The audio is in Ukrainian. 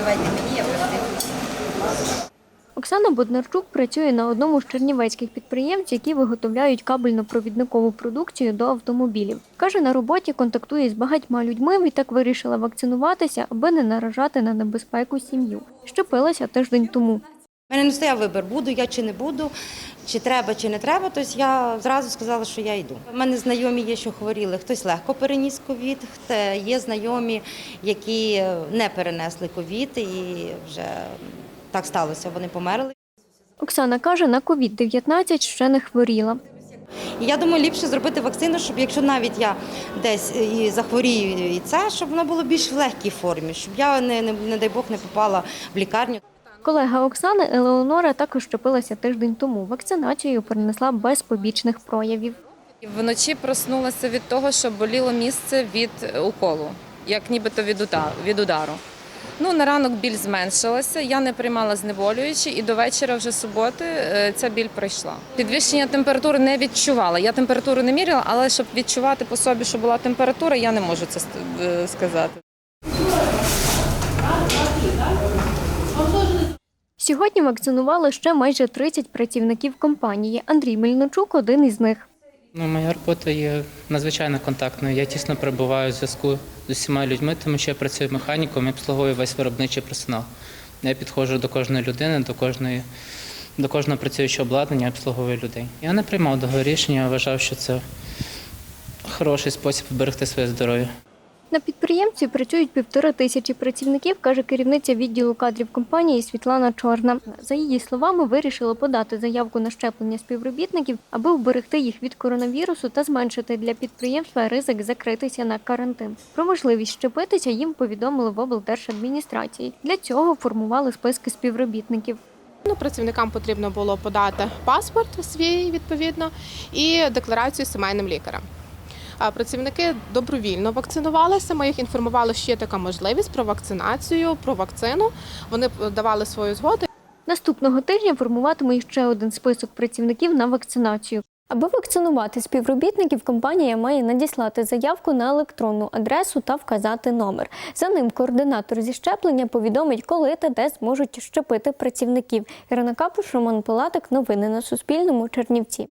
давайте мені, я просто. Оксана Боднарчук працює на одному з чернівецьких підприємців, які виготовляють кабельно-провідникову продукцію до автомобілів. Каже, на роботі контактує з багатьма людьми, відтак вирішила вакцинуватися, аби не наражати на небезпеку сім'ю. Щепилася тиждень тому. У мене не стояв вибір, буду я чи не буду, чи треба, чи не треба. Тобто я зразу сказала, що я йду. У мене знайомі є, що хворіли. Хтось легко переніс ковід, є знайомі, які не перенесли ковід і вже так сталося, вони померли. Оксана каже, на COVID-19 ще не хворіла. І я думаю, ліпше зробити вакцину, щоб якщо навіть я десь і захворію і це, щоб воно було більш в легкій формі, щоб я не, не, не дай Бог не попала в лікарню. Колега Оксани Елеонора також щепилася тиждень тому. Вакцинацію перенесла без побічних проявів. Вночі проснулася від того, що боліло місце від уколу, як нібито від удару. Ну, на ранок біль зменшилася, я не приймала знеболюючі, і до вечора вже суботи е, ця біль пройшла. Підвищення температури не відчувала. Я температуру не міряла, але щоб відчувати по собі, що була температура, я не можу це е, сказати. Сьогодні вакцинували ще майже 30 працівників компанії. Андрій Мельничук один із них. Ну, моя робота є надзвичайно контактною. Я тісно перебуваю в зв'язку з усіма людьми, тому що я працюю механіком і обслуговую весь виробничий персонал. Я підходжу до кожної людини, до кожної. До кожного працюючого обладнання я обслуговую людей. Я не приймав того рішення, я вважав, що це хороший спосіб вберегти своє здоров'я. На підприємстві працюють півтори тисячі працівників, каже керівниця відділу кадрів компанії Світлана Чорна. За її словами, вирішила подати заявку на щеплення співробітників, аби вберегти їх від коронавірусу та зменшити для підприємства ризик закритися на карантин. Про можливість щепитися їм повідомили в облдержадміністрації. Для цього формували списки співробітників. Ну, працівникам потрібно було подати паспорт свій відповідно і декларацію сімейним лікарем. Працівники добровільно вакцинувалися. Ми їх інформували, що є така можливість про вакцинацію, про вакцину. Вони давали свою згоду. Наступного тижня формуватиме ще один список працівників на вакцинацію. Аби вакцинувати співробітників, компанія має надіслати заявку на електронну адресу та вказати номер. За ним координатор зі щеплення повідомить, коли та де зможуть щепити працівників. Ірина Капуш, Роман Пилатик. Новини на Суспільному. Чернівці.